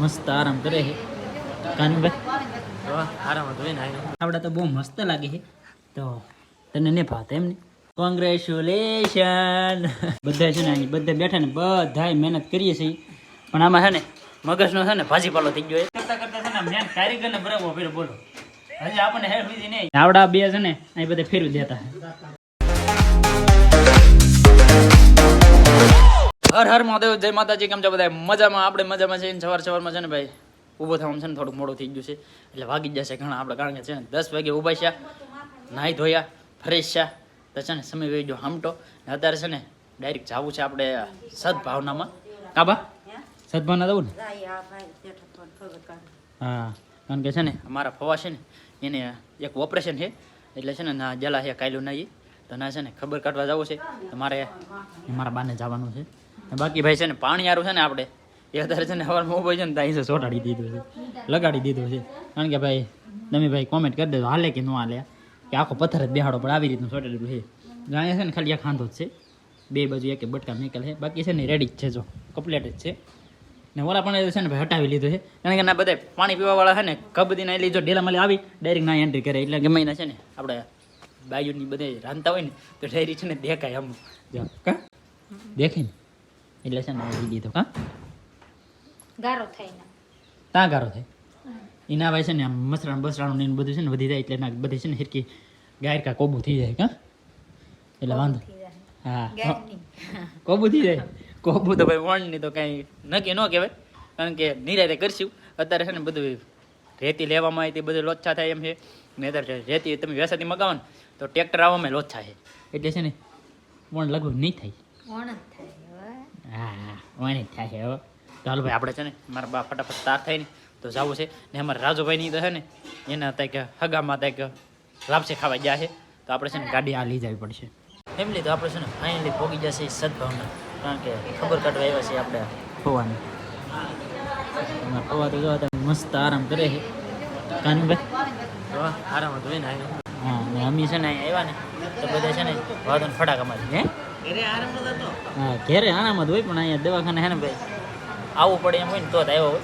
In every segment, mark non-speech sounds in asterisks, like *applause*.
મસ્ત આરામ કરે છે. કાનુભાઈ આરામ હતું ને આપણે તો બહુ મસ્ત લાગે છે. તો તને નહીં ભાત એમ ને? કોંગ્રેચ્યુલેશન બધા છે ને અહીં બધા બેઠા ને બધા મહેનત કરીએ છીએ. પણ આમાં છે ને મગજનો છે ને ભાજીપાલો થઈ ગયો કરતા કરતા છે ને મેન કારીગરને બરાબર ફેર બોલો. હજી આપણને હેલ્પ નહીં. આવડા બે છે ને અહીં બધા ફેરવી દેતા હર હર મહાદેવ, જય માતાજી, કેમ છો બધા મજામાં? આપણે મજામાં છે સવાર સવારમાં છે ને ભાઈ? ઊભો થવાનું છે ને થોડુંક મોડું થઈ ગયું છે. એટલે વાગી જશે ઘણા આપણે, કારણ કે છે ને દસ વાગે ઊભા છે. નાહી ધોયા, ફ્રેશ છે. તો છે ને સમય વહી ગયો હામટો. અત્યારે છે ને ડાયરેક્ટ જવું છે આપણે સદભાવનામાં. કાબા સદભાવના જવું ને? હા, કારણ કે છે ને અમારા ફવા છે ને, એને એક ઓપરેશન છે. એટલે છે ને ના જલા છે, કાયલું નહીં. તો ના છે ને ખબર કાઢવા જવું છે. તો મારે, મારા બાને જવાનું છે. બાકી ભાઈ છે ને પાણી આરું છે ને આપણે એ અત્યારે છે ને સવારમાં ઊભો છે ને ત્યાં છે ચોટાડી દીધું છે લગાડી દીધું છે કારણ કે ભાઈ તમે ભાઈ કોમેન્ટ કરી દેજો હાલે કે ન હાલે કે આખો પથ્થર જ બેહાડો પણ આવી રીતનું ચોટાડેલું છે અહીંયા છે ને ખાલી એક ખાંધો જ છે બે બાજુ એક બટકા મેકલ છે બાકી છે ને રેડી જ છે જો કમ્પ્લેટ જ છે ને ઓલા પણ છે ને ભાઈ હટાવી લીધું છે કારણ કે ના બધા પાણી પીવાવાળા છે ને કબડી ના લીધો ડેલામાં આવી ડાયરેક્ટ ના એન્ટ્રી કરે એટલે ગમે છે ને આપણે બાયુની બધે રાંધતા હોય ને તો ડાયરી છે ને દેખાય આમ જો કા દેખે ને એટલે છે ને આવી દીધો કા ગારો થાય તા ગારો થાય? એના ભાઈ છે ને આમ મસરાણ બસરાણું ને બધું છે ને વધી જાય એટલે ના બધી છે ને હિરકી ગાયરકા કોબુ થઈ જાય કા એટલે વાંધો. હા. *laughs* કોબુ થઈ જાય? કોબુ તો ભાઈ વણની તો કાંઈ નક્કી ન કહેવાય. કારણ કે નિરાતે કરશું. અત્યારે છે ને બધું રેતી લેવામાં આવી તે બધું લોચ્છા થાય એમ છે. ને અત્યારે રેતી તમે વેસાથી મગાવો ને તો ટ્રેક્ટર આવવામાં લોચ્છા છે. એટલે છે ને વણ લગભગ નહીં થાય. વણ જ થાય. હા હા. વણી ભાઈ, આપણે છે ને, મારા બા ફટાફટ તાર થાય ને તો જવું છે. ને અમારા રાજુભાઈની તો છે ને, એના ત્યાં કે હગામાં ત્યાં કે લાપસી ખાવા ગયા છે. તો આપણે છે ને ગાડી આ લઈ જવી પડશે. ફેમિલી, તો આપણે છે ને ફાઇનલી ભોગી જશે સદભાવના. કારણ કે ખબર કાઢવા આવ્યા છે આપણે તમારા ફોવા તો જોવા મસ્ત આરામ કરે છે. કાનભાઈ આરામ હતો ને હા અમે છે ને અહીંયા આવ્યા ને, તો બધા છે ને વાદન ફટાકા મારી હે? હા ઘેરે આરામ જ હોય પણ અહીંયા દવાખાને હે ને ભાઈ આવવું પડે એમ હોય ને તો જ આવ્યો હોય.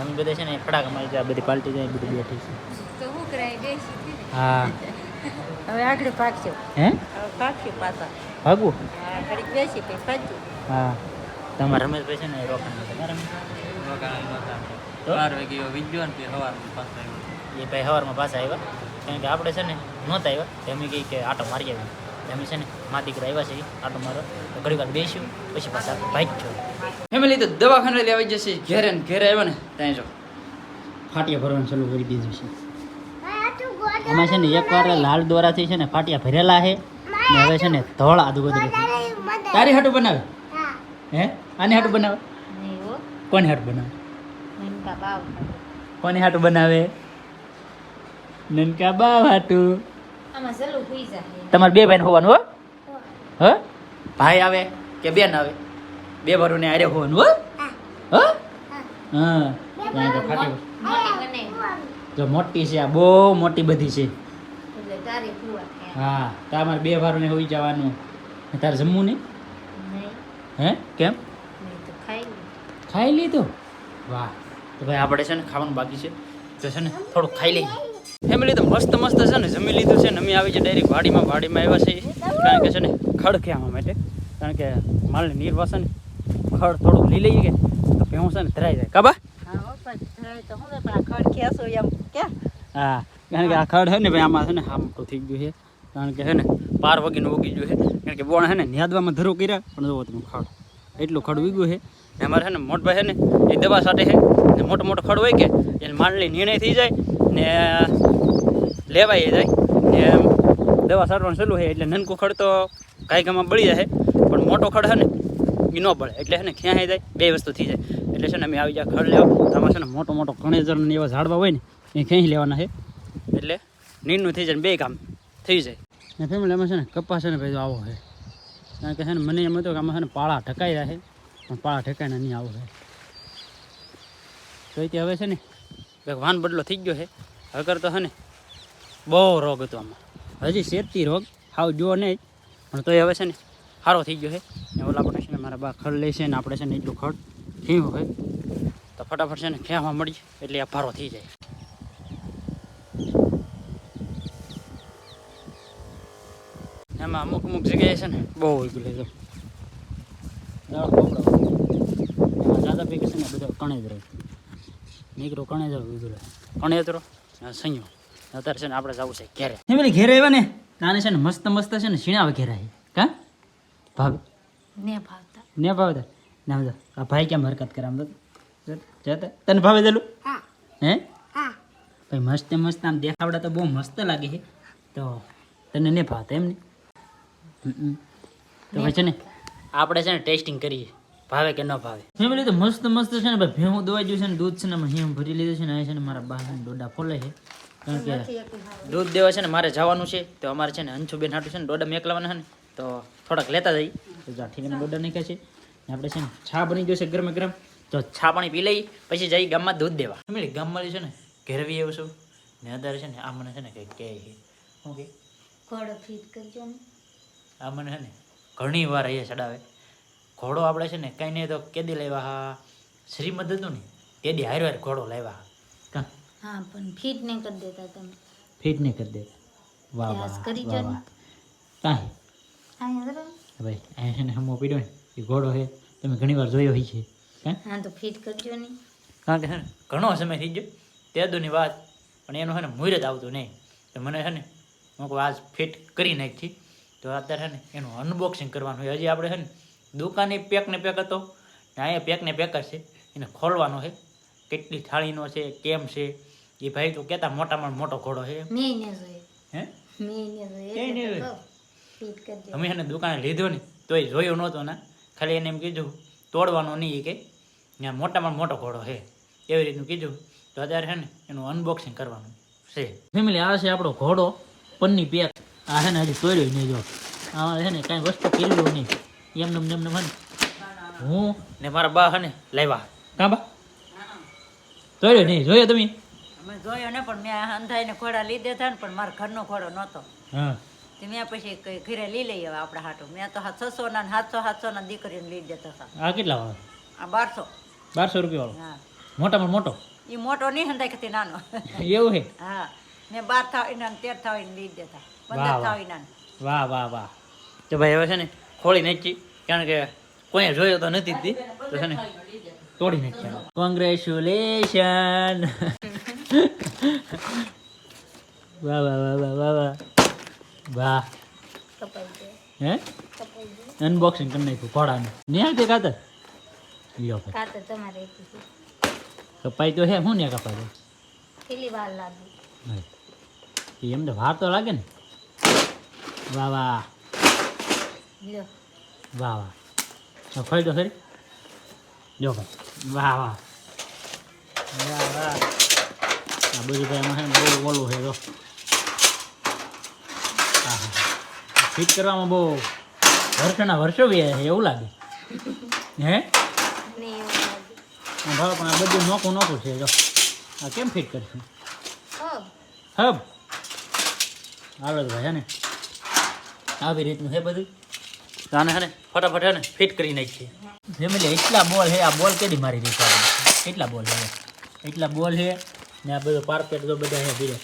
એમ બધે છે ને ફટાકા મારી જાય બધી પાલટી જાય બધી બેઠી છે. તો હું કરાય બેસી હતી ને. હા. હવે આગળ ભાગજો. હે? હવે ભાગશું પાછા. ભાગવું હા તમારે બેસી પછી ભાગજો. હા. તમારા રમેશભાઈ છે ને રોકાણ આવ્યો. એ ભાઈ સવારમાં પાછા આવ્યા. કારણ કે આપણે છે ને નહોતા આવ્યા. એમ અમે કહી કે આટો મારી આવી અમે છે ને મા દીકરા આવ્યા છે આટો મારો. ઘણી ઘડી વાર બેસ્યું પછી પાછા ભાઈ છો ફેમિલી તો દવાખાને લઈ આવી જશે ઘેરે ને ઘેરે આવ્યો ને ત્યાં જો. ફાટિયા ભરવાનું ચાલુ કરી દીધું છે. એમાં છે ને એકવાર લાલ દોરાથી છે ને ફાટિયા ભરેલા છે ને હવે છે ને ધોળ આદુ બધું તારી હાટું બનાવે? હે. આની હાટું બનાવે? નહીં હો. કોની હાટું બનાવે? કોની હાટું બનાવે? નનકા બા હાટું. તમારે બે ભાઈ હોવાનું હો? હ. ભાઈ આવે કે બેન આવે? બે ભરું ને આરે હોવાનું હો? હ? હા. તો ફાટી જો મોટી છે આ બહુ મોટી બધી છે. એટલે તારી ફુવા હા તમારે બે ભારું ને હોઈ જવાનું. તારે જમવું નહીં? હે? કેમ? ખાઈ લીધું? વાહ. તો ભાઈ આપણે છે ને ખાવાનું બાકી છે. તો છે ને થોડુંક ખાઈ લઈએ. ફેમિલી તો મસ્ત મસ્ત છે ને જમી લીધું અમે આવી છે ડાયરેક્ટ વાડીમાં વાડીમાં આવ્યા છે. કારણ કે છે ને ખડ ખેવા માટે. કારણ કે માલને નીર વાસે ને ખડ થોડું લઈ લઈએ કે તો ભેહું છે ને ધરાઈ જાય. કાબા હા કે કારણ કે આ ખડ છે ને ભાઈ આમાં છે ને આમ તો થઈ ગયું છે. કારણ કે છે ને પાર વગીનું ઉગી ગયું છે. કારણ કે બોણ છે ને ન્યાદવામાં ધરો કર્યા પણ જોવો તમે ખડ. એટલું ખડ ઉગ્યું છે. ને અમારે છે ને મોટભાઈ છે ને એ દવા સાથે છે. ને મોટો મોટો ખડ હોય કે એને માંડલી નિર્ણય થઈ જાય ને લેવાય જાય. દવા સારવાનું ચાલુ છે, એટલે નનકું ખડ તો કાંઈ કામમાં બળી જાય પણ મોટો ખડ છે ને એ ન બળે. એટલે છે ને, ક્યાં જાય? બે વસ્તુ થઈ જાય. એટલે છે ને, અમે આવી જાય ખડ લેવા. તો આમાં છે ને, મોટો મોટો કણેજર ને એવા ઝાડવા હોય ને, એ ક્યાંય લેવાના છે. એટલે નીરનું થઈ જાય ને બે કામ થઈ જાય. ને ફેમિલી આમાં છે ને, કપાસ છે ને ભાઈ આવો છે. કારણ કે છે ને, મને એમ હતું કે આમાં છે ને, પાળા ઢકાઈ રહ્યા પણ પાળા ઢકાઈને નહીં આવો છે. તો એ હવે છે ને વાન બદલો થઈ ગયો છે. અગર તો છે ને, બહુ રોગ હતો આમાં. હજી શેરતી રોગ હાવ જો નહીં. પણ તોય હવે છે ને સારો થઈ ગયો છે. ને ઓલા આપણે છે ને મારા બા ખડ લે છે ને આપણે છે ને એટલું ખડ થયું હોય તો ફટાફટ છે ને ખેવા મળી એટલે આ ભારો થઈ જાય. એમાં અમુક અમુક જગ્યાએ છે ને બહુ ઉગી લે છે એમાં દાદા ભેગા છે ને બધા કણે જ રહે નીકળો કણે જ ઉગી રહે. કણે જ રહો સંયો. અત્યારે છે ને આપણે જવું છે ઘેરે. એ ઘેરે આવ્યા ને નાને છે ને મસ્ત મસ્ત છે ને શીણાવે ઘેરે કા? ભાભી ને ભાવતા. ને ભાવતા? ના બધા આ ભાઈ કેમ હરકત કરે આમ તો? જતા તને ભાવે દેલું? હે. ભાઈ મસ્ત મસ્ત આમ દેખાવડા તો બહુ મસ્ત લાગે છે. તો તને નહીં ભાવતા એમ ને. તો પછી છે ને આપણે છે ને ટેસ્ટિંગ કરીએ. ભાવે કે ન ભાવે? ફેમિલી તો મસ્ત મસ્ત છે ને ભાઈ ભેહું દોવાઈ ગયું છે ને દૂધ છે ને હિમ ભરી લીધું છે ને આ છે ને મારા બા દોડા ને ડોડા ફોલે છે. કારણ કે દૂધ દેવા છે ને મારે જવાનું છે તો અમારે છે ને અંશુબેન હાટું છે ને દોડા મેકલાવાના છે ને તો થોડાક લેતા જઈએ. તો જા ઠીક ડોડા નાખ્યા છે. ને આપણે છે ને છા બની જશે ગરમે ગરમ. તો છા પાણી પી લઈ પછી જઈ ગામમાં દૂધ દેવા. ફેમિલી ગામમાં છે ને ઘેરવી એવું છું ને અત્યારે છે ને આ મને છે ને કંઈક કહે છે. શું કે ઘોડો ફીટ કરજો આ મને છે ને ઘણી વાર અહીંયા ચડાવે. ઘોડો આપણે છે ને કંઈ નહીં તો કેદી લાવ્યા હા. શ્રીમદ હતું ને તેદી હાર હાર ઘોડો લાવ્યા હા પણ ફીટ નહીં કરી દેતા તમે. ફિટ નહીં કરી દેતા. વાહ વાહ કરી જો કાંઈ. ભાઈ અહીંયા છે ને હમો પીડ્યો ને એ ઘોડો છે. તમે ઘણી વાર જોયો હોય છે હા તો ફીટ કરજો ને કારણ કે ઘણો સમય થઈ ગયો. તે દુની વાત પણ એનું છે ને મુહૂર્ત આવતું નહીં. તો મને છે ને હું કહું આજ ફિટ કરી નાખી તો અત્યારે છે ને એનું અનબોક્સિંગ કરવાનું હોય હજી આપણે છે ને દુકાને પેક ને પેક હતો. ને અહીંયા પેક ને પેક છે. એને ખોલવાનો છે. કેટલી થાળીનો છે કેમ છે? એ ભાઈ તો કેતા મોટામાં મોટો ઘોડો છે મેં ને જોયે. હે? ને જોયે. અમે એને દુકાને લીધો ને તોય જોયો નહોતો ને. ખાલી એને એમ કીધું તોડવાનો નહીં કે. ત્યાં મોટામાં મોટો ઘોડો છે. એવી રીતનું કીધું. તો અત્યારે છે ને એનું અનબોક્સિંગ કરવાનું છે. ફેમિલી આ છે આપણો ઘોડો પન્ની પેક. આ છે ને હજી તોડ્યો નહીં જો. આ છે ને કાંઈ વસ્તુ કિલ્લું નહીં. એમને એમને એમને મને હું ને મારા બા છે ને લાવ્યા. કાં બા? તોડ્યો નહીં. જોયો તમે? અમે જોયો ને પણ મેં અંધાઈને ઘોડા લીધે હતા ને પણ મારા ઘરનો ઘોડો નહોતો. હા. તે મેં પછી ઘરે લઈ લઈએ હવે આપણા હાટો. મેં તો છસો ના સાતસો સાતસો ના દીકરીને લઈ દેતા હતા. આ કેટલા આ બારસો. બારસો રૂપિયા વાળો મોટામાં મોટો? એ મોટો નહીં હંધાય કે નાનો. એવું હે? હા. મેં બાર થાવીના તેર થાવીને લઈ દેતા પંદર. થાવીના વાહ. વાહ વાહ તો ભાઈ હવે છે ને ખોળી નાખી. કારણ કે કોઈ જોયો તો નથી તો. છે ને તોડી નાખ્યા. કોંગ્રેચ્યુલેશન વાહ વાહ વાહ વાહ વાહ વાહ. વાહ. હે? અનબોક્સિંગ કરી નાખ્યું ઘોડાનું. નહીં આવતી કાતર? લ્યો કાતર તમારે. કપાઈ તો હે હું ને કપાઈ તો કેટલી વાર લાગે. એમ તો વાર તો લાગે ને. વાહ વાહ. વાહ વાહ. ખરી તો ખરી. જો ભાઈ. વાહ વાહ. વાહ વાહ. આ બધું ભાઈ એમાં છે બહુ ઓલું છે જો. હા હા ફિટ કરવામાં બહુ વર્ષના વર્ષો બી એવું લાગે. હે? ભાવ પણ આ બધું નોખું નોખું છે જો. આ કેમ ફિટ કરશું હબ. હાલો ભાઈ હે ને? આવી રીતનું છે બધું? આને હે ને ફટાફટ હે ને ફિટ કરી નાખીએ. ફેમિલી એટલા બોલ છે આ બોલ કેદી મારી દઈશું એટલા બોલ છે એટલા બોલ છે ને આ બધો પારપેટ તો બધા હે ભીડે.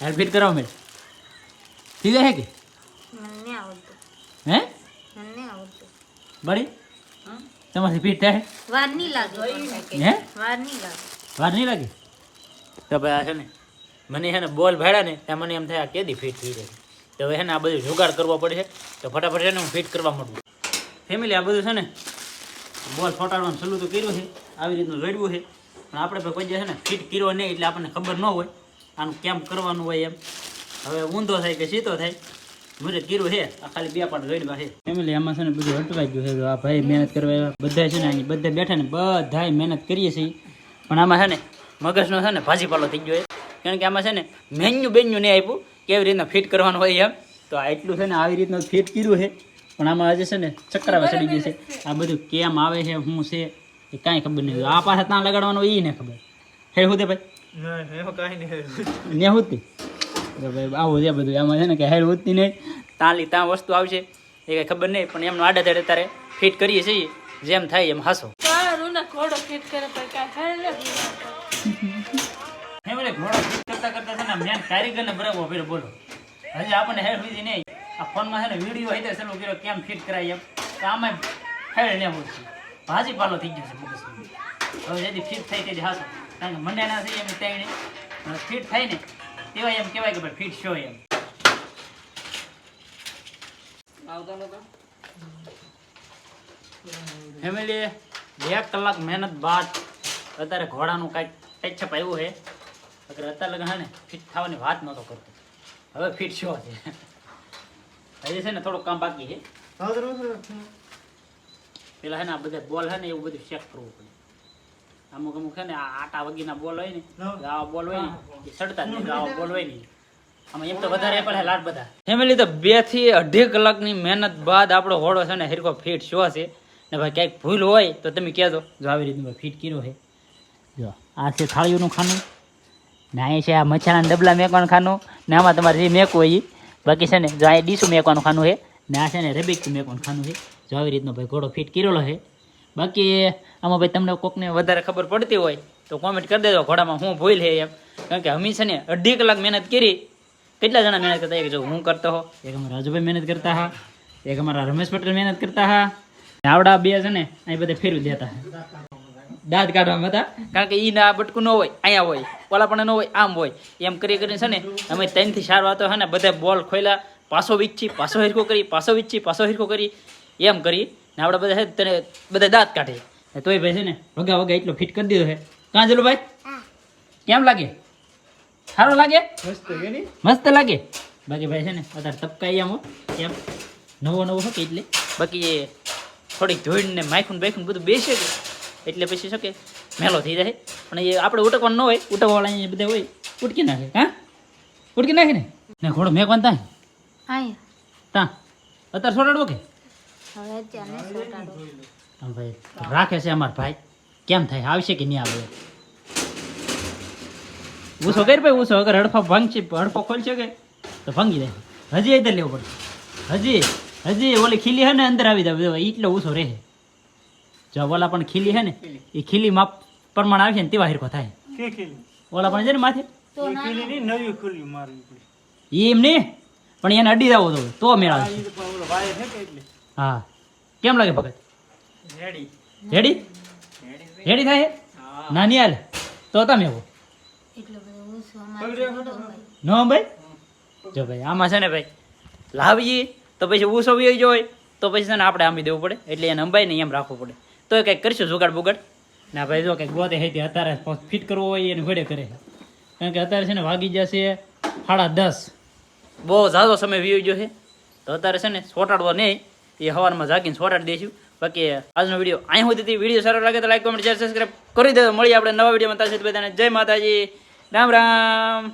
હાલ ફિટ કરાવો મેં સીધા છે કે? મને આવડતું. હે? મને આવડતું. બડી તમારી ફિટ થાય? વાર નહીં લાગે હે? વાર નહીં લાગે. વાર નહીં લાગે? તો ભાઈ આ છે ને મને છે ને બોલ ભાડ્યા ને ત્યાં મને એમ થાય આ કેદી ફિટ થઈ જાય? તો હવે છે ને આ બધું જુગાડ કરવો પડશે તો ફટાફટ છે ને હું ફિટ કરવા માંડું. ફેમિલી આ બધું છે ને બોલ ફોટાડવાનું સલું તો કર્યું છે આવી રીતનું જોડવું છે. પણ આપણે ભાઈ કોઈ દિવસ છે ને ફિટ કર્યો નહીં એટલે આપણને ખબર ન હોય આનું કેમ કરવાનું હોય એમ. હવે ઊંધો થાય કે સીધો થાય મુજબ કર્યું છે, આ ખાલી બે પાંચ જોડવા છે ફેમિલી આમાં છે ને બધું હટવાઈ ગયું છે આ ભાઈ મહેનત કરવા બધા છે ને અહીં બધા બેઠા ને બધાય મહેનત કરીએ છીએ. પણ આમાં છે ને મગજનો છે ને ભાજીપાલો થઈ ગયો કારણ કે આમાં છે ને મેન્યુ બેન્યુ નહીં આપ્યું, કેવી રીતના ફિટ કરવાનું હોય એમ. તો એટલું છે ને આવી રીતનું ફિટ કર્યું છે. પણ આમાં આજે છે ને ચક્રાવે ચડી ગયું છે. આ બધું કેમ આવે છે, શું છે એ કાંઈ ખબર નહીં આ પાસે ત્યાં લગાડવાનું એ ને ખબર. હે હું ભાઈ? ને હોતી ભાઈ આવું છે બધું. આમાં છે ને કે હેર હોતી નહીં તાલી ત્યાં વસ્તુ આવશે એ કંઈ ખબર નહીં પણ એમનું આડે ધડે તારે ફિટ કરીએ છીએ. જેમ થાય એમ હાસો. ઘોડો ફિટ કરે ઘોડો ફિટ કરતા કરતા છે ને મેન કારીગરને બરાબર ફેર બોલો. હજી આપણને હેર સુધી નહીં. આ ફોનમાં છે ને વીડિયો હોય ચાલુ કર્યો કેમ ફિટ કરાય એમ. તો આમાં હેડ ને બોલશે ભાજી પાલો થઈ ગયો છે મગજમાં હવે જેથી ફિટ થઈ તેથી હાસો કારણ કે મને ના થઈ એમ ત્યાં ફિટ થાય ને તેવા એમ કહેવાય કે ભાઈ ફિટ શો એમ. ફેમિલી બે કલાક મહેનત બાદ અત્યારે ઘોડાનું કાંઈક ટેચઅપ આવ્યું છે. અગર અત્યારે લગ્ન હે ને ફિટ થવાની વાત નહોતો કરતો. હવે ફિટ છો છે. હજી છે ને થોડુંક કામ બાકી છે. પેલા છે ને આ બધા બોલ છે ને એવું બધું ચેક કરવું પડે. અમુક અમુક છે ને આ આટા વગીના બોલ હોય ને આવા બોલ હોય ને એ સડતા જ નહીં આવા બોલ હોય ને આમાં એમ તો વધારે પડે લાટ બધા. ફેમિલી તો બેથી અઢી કલાકની મહેનત બાદ આપણો હોડો છે ને હેરકો ફીટ શો છે. ને ભાઈ ક્યાંક ભૂલ હોય તો તમે કહેજો જો આવી રીતનું ફીટ કર્યો છે. જો આ છે થાળીઓનું ખાનું ને અહીં છે આ મચ્છાના ડબલા મેકવાનું ખાનું ને આમાં તમારે જે મેકવું હોય. બાકી છે ને જો અહીં ડીશું મેકવાનું ખાનું છે ને આ છે ને રેબિક મેકવાનું ખાનું છે. જો આવી રીતનો ભાઈ ઘોડો ફિટ કરેલો છે. બાકી આમાં ભાઈ તમને કોકને વધારે ખબર પડતી હોય તો કોમેન્ટ કરી દેજો ઘોડામાં હું ભૂલ છે એમ. કારણ કે અમે છે ને અઢી કલાક મહેનત કરી. કેટલા જણા મહેનત કરતા? એક જો હું કરતો હો. એક અમારા રાજુભાઈ મહેનત કરતા હા. એક અમારા રમેશ પટેલ મહેનત કરતા હા. આવડા બે છે ને, અહીં બધે ફેરવી દેતા દાંત કાઢવામાં હતા. કારણ કે ઈ ના બટકું ન હોય, અહીંયા હોય. ઓલા પણ ન હોય, આમ હોય. એમ કરી કરીને છે ને, અમે ત્રણથી ચાર વાતો છે ને, બધે બોલ ખોલ્યા પાછો વીચી, પાછો હિરકો કરી, પાછો વીચી, પાછો હિરકો કરી. એમ કરી ને આપણે બધા છે તને બધા દાંત કાઢે. ને તોય ભાઈ છે ને વગા વગા એટલો ફિટ કરી દીધો છે. કાં જલું ભાઈ? કેમ લાગે? સારો લાગે? મસ્ત લાગે? બાકી ભાઈ છે ને અત્યારે તપકાઈ આમ એમ નવો નવો હતો એટલે? બાકી એ થોડીક ધોઈને ને માયખું બાયખું બધું બેસે છે એટલે પછી શકે મેલો થઈ જાય. પણ એ આપણે ઉટકવાનું ન હોય ઉટકવાળા અહીંયા બધા હોય ઉટકી નાખે. હા? ઉટકી નાખે ને? ઘોડો મેં મેકવાનું ત્યાં ત્યાં અત્યારે સોડાડવો કે? હવે ભાઈ રાખે છે અમાર ભાઈ. કેમ થાય? આવશે કે નહીં આવે? ઊસો કરી ભાઈ ઊસો અગર હડફો ભાંગશે હડફો ખોલશે કે? તો ભાંગી દે હજી ઇધર લેવો પડશે. હજી હજી ઓલી ખીલી હે ને અંદર આવી જાય એટલો ઊસો રહે. જો ઓલા પણ ખીલી હે ને એ ખીલી માપ પ્રમાણ આવશે ને તેવા હિરકો થાય. ઓલા પણ છે ને માથે? તો ના ઈ એમ નહીં પણ એને અડી જાવો તો તો મેળ આવશે હા. કેમ લાગે ભગત? રેડી રેડી થાય નાની હાલ. તો તમે એવું. નો ભાઈ જો ભાઈ આમાં છે ને ભાઈ લાવીએ તો પછી ઊસો વી હોય તો પછી છે ને આપણે આંબી દેવું પડે. એટલે એને અંબાઈ ને એમ રાખવું પડે. તો એ કંઈક કરશું જુગાડ બુગાડ. ના ભાઈ જો કંઈક ગોતે હે તે અત્યારે ફિટ કરવો હોય એને ઘોડે કરે. કારણ કે અત્યારે છે ને વાગી જશે સાડા દસ. બહુ ઝાઝો સમય વી ગયો છે. તો અત્યારે છે ને સોટાડવો નહીં. એ સવારમાં જાગીને સોટાડી દઈશું બાકી આજનો વીડિયો અહીં સુધી વીડિયો સારો લાગે તો લાઈક કોમેન્ટ શેર સબસ્ક્રાઈબ કરી દેજો. મળીએ આપણે નવા વિડીયોમાં. સુધી બધાને જય માતાજી. રામ રામ.